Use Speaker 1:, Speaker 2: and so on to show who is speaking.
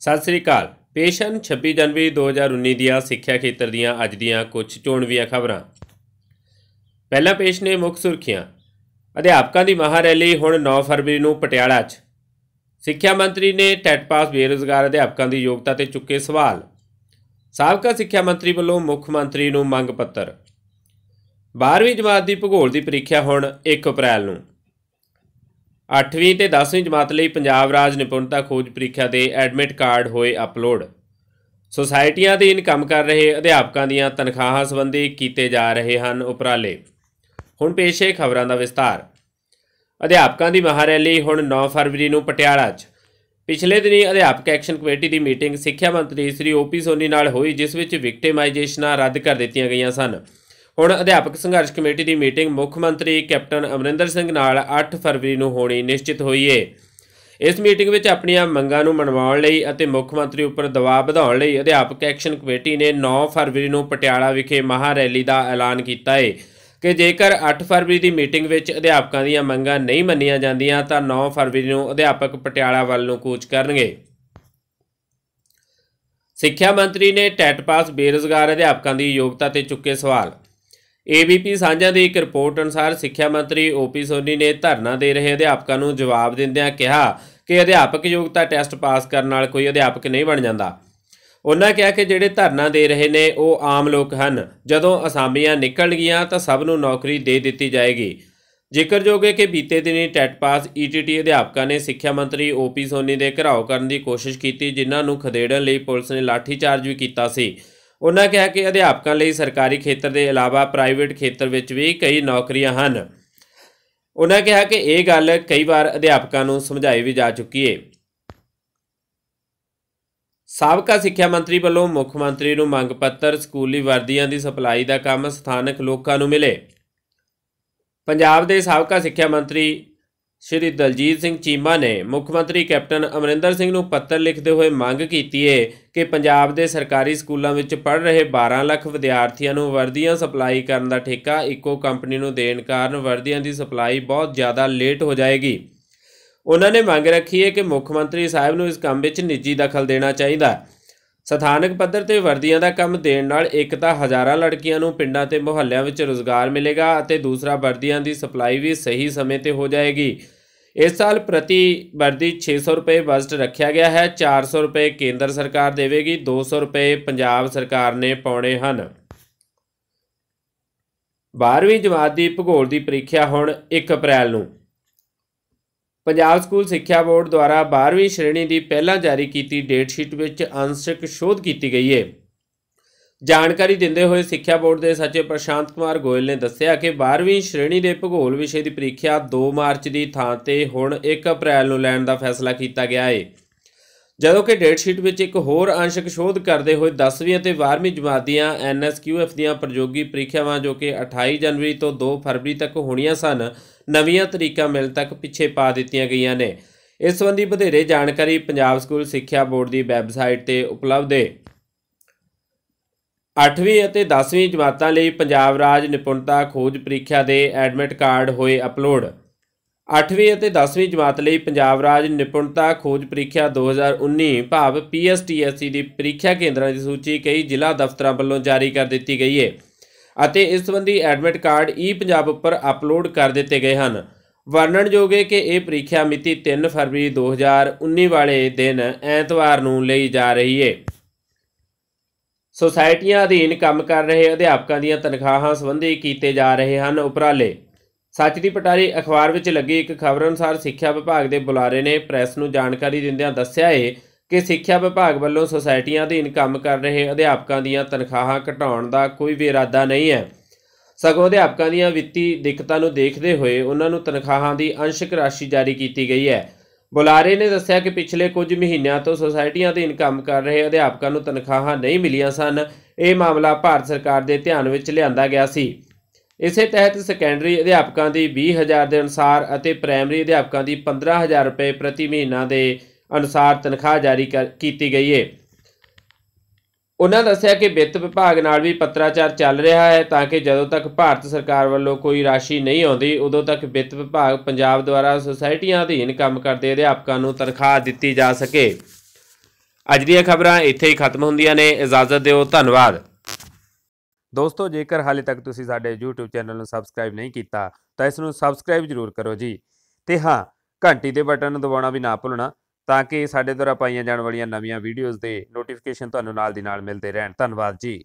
Speaker 1: ਸਤਿ ਸ੍ਰੀ ਅਕਾਲ। ਪੇਸ਼ ਹਨ 26 ਜਨਵਰੀ 2019 ਦੀਆਂ ਸਿੱਖਿਆ ਖੇਤਰ ਦੀਆਂ ਅੱਜ ਦੀਆਂ ਕੁਝ ਚੋਣਵੀਆਂ ਖਬਰਾਂ। ਪਹਿਲਾਂ ਪੇਸ਼ ਨੇ ਮੁੱਖ ਸੁਰਖੀਆਂ। ਅਧਿਆਪਕਾਂ ਦੀ ਮਹਾ ਰੈਲੀ ਹੁਣ 9 ਫਰਵਰੀ ਨੂੰ ਪਟਿਆਲਾ 'ਚ। ਸਿੱਖਿਆ ਮੰਤਰੀ ਨੇ ਟੈਟ ਪਾਸ ਬੇਰੁਜ਼ਗਾਰ ਅਧਿਆਪਕਾਂ ਦੀ ਯੋਗਤਾ ਤੇ ਚੁੱਕੇ ਸਵਾਲ। ਸਾਬਕਾ ਸਿੱਖਿਆ ਮੰਤਰੀ ਵੱਲੋਂ ਮੁੱਖ ਮੰਤਰੀ ਨੂੰ ਮੰਗ ਪੱਤਰ। 12ਵੀਂ ਜਮਾਤ ਦੀ ਭੂਗੋਲ ਦੀ ਪ੍ਰੀਖਿਆ ਹੁਣ 1 ਅਪ੍ਰੈਲ ਨੂੰ। 8ਵੀਂ ਤੇ 10ਵੀਂ ਜਮਾਤ ਲਈ ਪੰਜਾਬ ਰਾਜ ਨਿਪੁੰਨਤਾ ਖੋਜ ਪ੍ਰੀਖਿਆ ਦੇ ਐਡਮਿਟ ਕਾਰਡ ਹੋਏ ਅਪਲੋਡ। ਸੁਸਾਇਟੀਆਂ ਅਧੀਨ ਕੰਮ ਕਰ ਰਹੇ ਅਧਿਆਪਕਾਂ ਦੀਆਂ ਤਨਖਾਹਾਂ ਸੰਬੰਧੀ ਕੀਤੇ ਜਾ ਰਹੇ ਹਨ ਉਪਰਾਲੇ। ਹੁਣ ਪੇਸ਼ ਹੈ ਖਬਰਾਂ ਦਾ ਵਿਸਤਾਰ। ਅਧਿਆਪਕਾਂ ਦੀ ਮਹਾਰੈਲੀ ਹੁਣ 9 ਫਰਵਰੀ ਨੂੰ ਪਟਿਆਲਾ 'ਚ। ਪਿਛਲੇ ਦਿਨੀ ਅਧਿਆਪਕ ਐਕਸ਼ਨ ਕਮੇਟੀ ਦੀ ਮੀਟਿੰਗ ਸਿੱਖਿਆ ਮੰਤਰੀ ਸ੍ਰੀ ਓਪੀ ਸੋਨੀ ਨਾਲ ਹੋਈ, ਜਿਸ ਵਿੱਚ ਵਿਕਟਿਮਾਈਜੇਸ਼ਨਾਂ ਰੱਦ ਕਰ ਦਿੱਤੀਆਂ ਗਈਆਂ ਸਨ। ਹੁਣ ਅਧਿਆਪਕ ਸੰਘਰਸ਼ ਕਮੇਟੀ ਦੀ ਮੀਟਿੰਗ ਮੁੱਖ ਮੰਤਰੀ ਕੈਪਟਨ ਅਮਰਿੰਦਰ ਸਿੰਘ ਨਾਲ 8 ਫਰਵਰੀ ਨੂੰ ਹੋਣੀ ਨਿਸ਼ਚਿਤ ਹੋਈ ਏ। ਇਸ ਮੀਟਿੰਗ ਵਿੱਚ ਆਪਣੀਆਂ ਮੰਗਾਂ ਨੂੰ ਮਨਵਾਉਣ ਲਈ ਅਤੇ ਮੁੱਖ ਮੰਤਰੀ ਉੱਪਰ ਦਬਾਅ ਵਧਾਉਣ ਲਈ ਅਧਿਆਪਕ ਐਕਸ਼ਨ ਕਮੇਟੀ ਨੇ 9 ਫਰਵਰੀ ਨੂੰ ਪਟਿਆਲਾ ਵਿਖੇ ਮਹਾ ਰੈਲੀ ਦਾ ਐਲਾਨ ਕੀਤਾ ਏ। ਕਿ ਜੇਕਰ 8 ਫਰਵਰੀ ਦੀ ਮੀਟਿੰਗ ਵਿੱਚ ਅਧਿਆਪਕਾਂ ਦੀਆਂ ਮੰਗਾਂ ਨਹੀਂ ਮੰਨੀਆਂ ਜਾਂਦੀਆਂ ਤਾਂ 9 ਫਰਵਰੀ ਨੂੰ ਅਧਿਆਪਕ ਪਟਿਆਲਾ ਵੱਲ ਨੂੰ ਕੂਚ ਕਰਨਗੇ। ਸਿੱਖਿਆ ਮੰਤਰੀ ਨੇ ਟੈਟ ਪਾਸ ਬੇਰੁਜ਼ਗਾਰ ਅਧਿਆਪਕਾਂ ਦੀ ਯੋਗਤਾ ਤੇ ਚੁੱਕੇ ਸਵਾਲ। ਏਬੀਪੀ ਸਾਂਝਾ ਦੀ ਇੱਕ ਰਿਪੋਰਟ ਅਨੁਸਾਰ ਸਿੱਖਿਆ ਮੰਤਰੀ ਓਪੀ ਸੋਨੀ ਨੇ ਧਰਨਾ ਦੇ ਰਹੇ ਅਧਿਆਪਕਾਂ ਨੂੰ ਜਵਾਬ ਦਿੰਦਿਆਂ ਕਿਹਾ ਕਿ ਅਧਿਆਪਕ ਯੋਗਤਾ ਟੈਸਟ ਪਾਸ ਕਰਨ ਨਾਲ ਕੋਈ ਅਧਿਆਪਕ ਨਹੀਂ ਬਣ ਜਾਂਦਾ। ਉਹਨਾਂ ਕਿਹਾ ਕਿ ਜਿਹੜੇ ਧਰਨਾ ਦੇ ਰਹੇ ਨੇ, ਉਹ ਆਮ ਲੋਕ ਹਨ। ਜਦੋਂ ਅਸਾਮੀਆਂ ਨਿਕਲਣਗੀਆਂ ਤਾਂ ਸਭ ਨੂੰ ਨੌਕਰੀ ਦੇ ਦਿੱਤੀ ਜਾਏਗੀ। ਜ਼ਿਕਰਯੋਗ ਹੈ ਕਿ ਬੀਤੇ ਦਿਨੀ ਟੈਟ ਪਾਸ ਈਟੀਟੀ ਅਧਿਆਪਕਾਂ ਨੇ ਸਿੱਖਿਆ ਮੰਤਰੀ ਓਪੀ ਸੋਨੀ ਦੇ ਘਰਾਓ ਕਰਨ ਦੀ ਕੋਸ਼ਿਸ਼ ਕੀਤੀ, ਜਿਨ੍ਹਾਂ ਨੂੰ ਖਦੇੜਨ ਲਈ ਪੁਲਿਸ ਨੇ ਲਾਠੀਚਾਰਜ ਵੀ ਕੀਤਾ ਸੀ। ਉਹਨਾਂ ਕਿਹਾ ਕਿ ਅਧਿਆਪਕਾਂ ਲਈ ਸਰਕਾਰੀ ਖੇਤਰ ਦੇ ਇਲਾਵਾ ਪ੍ਰਾਈਵੇਟ ਖੇਤਰ ਵਿੱਚ ਵੀ ਕਈ ਨੌਕਰੀਆਂ ਹਨ। ਉਹਨਾਂ ਕਿਹਾ ਕਿ ਇਹ ਗੱਲ ਕਈ ਵਾਰ ਅਧਿਆਪਕਾਂ ਨੂੰ ਸਮਝਾਈ ਵੀ ਜਾ ਚੁੱਕੀ ਹੈ ਸਾਬਕਾ ਸਿੱਖਿਆ ਮੰਤਰੀ ਵੱਲੋਂ ਮੁੱਖ ਮੰਤਰੀ ਨੂੰ ਮੰਗ ਪੱਤਰ ਸਕੂਲੀ ਵਰਦੀਆਂ ਦੀ ਸਪਲਾਈ ਦਾ ਕੰਮ ਸਥਾਨਕ ਲੋਕਾਂ ਨੂੰ ਮਿਲੇ। ਪੰਜਾਬ ਦੇ ਸਾਬਕਾ ਸਿੱਖਿਆ ਮੰਤਰੀ ਸ਼੍ਰੀ ਦਲਜੀਤ ਸਿੰਘ ਚੀਮਾ ਨੇ ਮੁੱਖ ਮੰਤਰੀ ਕੈਪਟਨ ਅਮਰਿੰਦਰ ਸਿੰਘ ਨੂੰ ਪੱਤਰ ਲਿਖਦੇ ਹੋਏ ਮੰਗ ਕੀਤੀ ਹੈ ਕਿ ਪੰਜਾਬ ਦੇ ਸਰਕਾਰੀ ਸਕੂਲਾਂ ਵਿੱਚ ਪੜ੍ਹ ਰਹੇ 12 ਲੱਖ ਵਿਦਿਆਰਥੀਆਂ ਨੂੰ ਵਰਦੀਆਂ ਸਪਲਾਈ ਕਰਨ ਦਾ ਠੇਕਾ ਇੱਕੋ ਕੰਪਨੀ ਨੂੰ ਦੇਣ ਕਾਰਨ ਵਰਦੀਆਂ ਦੀ ਸਪਲਾਈ ਬਹੁਤ ਜ਼ਿਆਦਾ ਲੇਟ ਹੋ ਜਾਏਗੀ। ਉਹਨਾਂ ਨੇ ਮੰਗ ਰੱਖੀ ਹੈ ਕਿ ਮੁੱਖ ਮੰਤਰੀ ਸਾਹਿਬ ਨੂੰ ਇਸ ਕੰਮ ਵਿੱਚ ਨਿੱਜੀ ਦਖਲ ਦੇਣਾ ਚਾਹੀਦਾ। ਸਥਾਨਕ ਪੱਧਰ ਤੇ ਵਰਦੀਆਂ ਦਾ ਕੰਮ ਦੇਣ ਨਾਲ ਇੱਕ ਤਾਂ ਹਜ਼ਾਰਾਂ ਲੜਕੀਆਂ ਨੂੰ ਪਿੰਡਾਂ ਤੇ ਮੁਹੱਲਿਆਂ ਵਿੱਚ ਰੋਜ਼ਗਾਰ ਮਿਲੇਗਾ ਅਤੇ ਦੂਸਰਾ ਵਰਦੀਆਂ ਦੀ ਸਪਲਾਈ ਵੀ ਸਹੀ ਸਮੇਂ ਤੇ ਹੋ ਜਾਏਗੀ। ਇਸ ਸਾਲ ਪ੍ਰਤੀ ਵਰਦੀ 600 ਰੁਪਏ ਬਜਟ ਰੱਖਿਆ ਗਿਆ ਹੈ। 400 ਰੁਪਏ ਕੇਂਦਰ ਸਰਕਾਰ ਦੇਵੇਗੀ 200 ਰੁਪਏ ਪੰਜਾਬ ਸਰਕਾਰ ਨੇ ਪਾਉਣੇ ਹਨ। 12ਵੀਂ ਜਮਾਤ ਦੀ ਭੂਗੋਲ ਦੀ ਪ੍ਰੀਖਿਆ ਹੁਣ 1 ਅਪ੍ਰੈਲ ਨੂੰ। ਪੰਜਾਬ ਸਕੂਲ ਸਿੱਖਿਆ ਬੋਰਡ ਦੁਆਰਾ 12ਵੀਂ ਸ਼੍ਰੇਣੀ ਦੀ ਪਹਿਲਾਂ ਜਾਰੀ ਕੀਤੀ ਡੇਟ ਸ਼ੀਟ ਵਿੱਚ ਅੰਸ਼ਕ ਸ਼ੋਧ ਕੀਤੀ ਗਈ ਹੈ ਜਾਣਕਾਰੀ ਦਿੰਦੇ ਹੋਏ ਸਿੱਖਿਆ ਬੋਰਡ ਦੇ ਸਚਿਵ ਪ੍ਰਸ਼ਾਂਤ ਕੁਮਾਰ ਗੋਇਲ ਨੇ ਦੱਸਿਆ ਕਿ 12ਵੀਂ ਸ਼੍ਰੇਣੀ ਦੇ ਭੂਗੋਲ ਵਿਸ਼ੇ ਦੀ ਪ੍ਰੀਖਿਆ 2 ਮਾਰਚ ਦੀ ਥਾਂ ਤੇ ਹੁਣ 1 ਅਪ੍ਰੈਲ ਨੂੰ ਲੈਣ ਦਾ ਫੈਸਲਾ ਕੀਤਾ ਗਿਆ ਹੈ ਜਦੋਂ ਕਿ ਡੇਟ ਸ਼ੀਟ ਵਿੱਚ ਇੱਕ ਹੋਰ ਅੰਸ਼ਕ ਸ਼ੋਧ ਕਰਦੇ ਹੋਏ 10ਵੀਂ ਅਤੇ 12ਵੀਂ ਜਮਾਤ ਦੀਆਂ ਐਨਐਸਕਿਊਐਫ ਦੀਆਂ ਪ੍ਰਯੋਗੀ ਪ੍ਰੀਖਿਆਵਾਂ ਜੋ ਕਿ 28 ਜਨਵਰੀ ਤੋਂ 2 ਫਰਵਰੀ ਤੱਕ ਹੋਣੀਆਂ ਸਨ, ਨਵੀਆਂ ਤਰੀਕਾਂ ਮਿਲ ਤੱਕ ਪਿੱਛੇ ਪਾ ਦਿੱਤੀਆਂ ਗਈਆਂ ਨੇ। ਇਸ ਸੰਬੰਧੀ ਵਧੇਰੇ ਜਾਣਕਾਰੀ ਪੰਜਾਬ ਸਕੂਲ ਸਿੱਖਿਆ ਬੋਰਡ ਦੀ ਵੈਬਸਾਈਟ ਤੇ ਉਪਲਬਧ ਹੈ 8ਵੀਂ ਅਤੇ 10ਵੀਂ ਜਮਾਤਾਂ ਲਈ ਪੰਜਾਬ ਰਾਜ ਨਿਪੁੰਨਤਾ ਖੋਜ ਪ੍ਰੀਖਿਆ ਦੇ ਐਡਮਿਟ ਕਾਰਡ ਹੋਏ ਅਪਲੋਡ। 8ਵੀਂ ਅਤੇ 10ਵੀਂ ਜਮਾਤ ਲਈ ਪੰਜਾਬ ਰਾਜ ਨਿਪੁੰਨਤਾ ਖੋਜ ਪ੍ਰੀਖਿਆ 2019 ਭਾਵ ਪੀਐਸਟੀਐਸਸੀ ਦੀ ਪ੍ਰੀਖਿਆ ਕੇਂਦਰਾਂ ਦੀ ਸੂਚੀ ਕਈ ਜ਼ਿਲ੍ਹਾ ਦਫ਼ਤਰਾਂ ਵੱਲੋਂ ਜਾਰੀ ਕਰ ਦਿੱਤੀ ਗਈ ਹੈ ਅਤੇ ਇਸ ਸੰਬੰਧੀ ਐਡਮਿਟ ਕਾਰਡ ਈ ਪੰਜਾਬ ਉੱਪਰ ਅਪਲੋਡ ਕਰ ਦਿੱਤੇ ਗਏ ਹਨ। ਵਰਣਨਯੋਗ ਹੈ ਕਿ ਇਹ ਪ੍ਰੀਖਿਆ ਮਿਤੀ 3 ਫਰਵਰੀ 2019 ਵਾਲੇ ਦਿਨ ਐਤਵਾਰ ਨੂੰ ਲਈ ਜਾ ਰਹੀ ਹੈ ਸੁਸਾਇਟੀਆਂ ਅਧੀਨ ਕੰਮ ਕਰ ਰਹੇ ਅਧਿਆਪਕਾਂ ਦੀਆਂ ਤਨਖਾਹਾਂ ਸੰਬੰਧੀ ਕੀਤੇ ਜਾ ਰਹੇ ਹਨ ਉਪਰਾਲੇ। ਸੱਚ ਦੀ ਪਟਾਰੀ ਅਖਬਾਰ ਵਿੱਚ ਲੱਗੀ ਇੱਕ ਖਬਰ ਅਨੁਸਾਰ ਸਿੱਖਿਆ ਵਿਭਾਗ ਦੇ ਬੁਲਾਰੇ ਨੇ ਪ੍ਰੈਸ ਨੂੰ ਜਾਣਕਾਰੀ ਦਿੰਦਿਆਂ ਦੱਸਿਆ ਹੈ ਕਿ ਸਿੱਖਿਆ ਵਿਭਾਗ ਵੱਲੋਂ ਸੁਸਾਇਟੀਆਂ ਅਧੀਨ ਕੰਮ ਕਰ ਰਹੇ ਅਧਿਆਪਕਾਂ ਦੀਆਂ ਤਨਖਾਹਾਂ ਘਟਾਉਣ ਦਾ ਕੋਈ ਵੀ ਇਰਾਦਾ ਨਹੀਂ ਹੈ। ਸਗੋਂ ਅਧਿਆਪਕਾਂ ਦੀਆਂ ਵਿੱਤੀ ਦਿੱਕਤਾਂ ਨੂੰ ਦੇਖਦੇ ਹੋਏ ਉਹਨਾਂ ਨੂੰ ਤਨਖਾਹਾਂ ਦੀ ਅੰਸ਼ਕ ਰਾਸ਼ੀ ਜਾਰੀ ਕੀਤੀ ਗਈ ਹੈ। ਬੁਲਾਰੇ ਨੇ ਦੱਸਿਆ ਕਿ ਪਿਛਲੇ ਕੁਝ ਮਹੀਨਿਆਂ ਤੋਂ ਸੁਸਾਇਟੀਆਂ ਅਧੀਨ ਕੰਮ ਕਰ ਰਹੇ ਅਧਿਆਪਕਾਂ ਨੂੰ ਤਨਖਾਹਾਂ ਨਹੀਂ ਮਿਲੀਆਂ ਸਨ। ਇਹ ਮਾਮਲਾ ਭਾਰਤ ਸਰਕਾਰ ਦੇ ਧਿਆਨ ਵਿੱਚ ਲਿਆਂਦਾ ਗਿਆ ਸੀ। ਇਸੇ ਤਹਿਤ ਸੈਕੰਡਰੀ ਅਧਿਆਪਕਾਂ ਦੀ 20000 ਦੇ ਅਨੁਸਾਰ ਅਤੇ ਪ੍ਰਾਇਮਰੀ ਅਧਿਆਪਕਾਂ ਦੀ 15000 ਰੁਪਏ ਪ੍ਰਤੀ ਮਹੀਨਾ ਦੇ ਅਨੁਸਾਰ ਤਨਖਾਹ ਜਾਰੀ ਕੀਤੀ ਗਈ ਹੈ ਉਹਨਾਂ ਦੱਸਿਆ ਕਿ ਵਿੱਤ ਵਿਭਾਗ ਨਾਲ ਵੀ ਪੱਤਰਾਚਾਰ ਚੱਲ ਰਿਹਾ ਹੈ ਤਾਂ ਕਿ ਜਦੋਂ ਤੱਕ ਭਾਰਤ ਸਰਕਾਰ ਵੱਲੋਂ ਕੋਈ ਰਾਸ਼ੀ ਨਹੀਂ ਆਉਂਦੀ, ਉਦੋਂ ਤੱਕ ਵਿੱਤ ਵਿਭਾਗ ਪੰਜਾਬ ਦੁਆਰਾ ਸੁਸਾਇਟੀਆਂ ਅਧੀਨ ਕੰਮ ਕਰਦੇ ਅਧਿਆਪਕਾਂ ਨੂੰ ਤਨਖਾਹ ਦਿੱਤੀ ਜਾ ਸਕੇ। ਅੱਜ ਦੀਆਂ ਖਬਰਾਂ ਇੱਥੇ ਹੀ ਖਤਮ ਹੁੰਦੀਆਂ ਨੇ। ਇਜਾਜ਼ਤ ਦਿਓ, ਧੰਨਵਾਦ। ਦੋਸਤੋ, ਜੇਕਰ ਹਾਲੇ ਤੱਕ ਤੁਸੀਂ ਸਾਡੇ YouTube ਚੈਨਲ ਨੂੰ ਸਬਸਕ੍ਰਾਈਬ ਨਹੀਂ ਕੀਤਾ, ਤਾਂ ਇਸ ਨੂੰ ਸਬਸਕ੍ਰਾਈਬ ਜ਼ਰੂਰ ਕਰੋ ਜੀ। ਤੇ ਹਾਂ, ਘੰਟੀ ਦੇ ਬਟਨ ਨੂੰ ਦਬਾਉਣਾ ਵੀ ਨਾ ਭੁੱਲਣਾ, ਤਾਂ ਕਿ ਸਾਡੇ ਦੁਆਰਾ ਪਾਈਆਂ ਜਾਣ ਵਾਲੀਆਂ ਨਵੀਆਂ ਵੀਡੀਓਜ਼ ਦੇ ਨੋਟੀਫਿਕੇਸ਼ਨ ਤੁਹਾਨੂੰ ਨਾਲ ਦੀ ਨਾਲ ਮਿਲਦੇ ਰਹਿਣ। ਧੰਨਵਾਦ ਜੀ।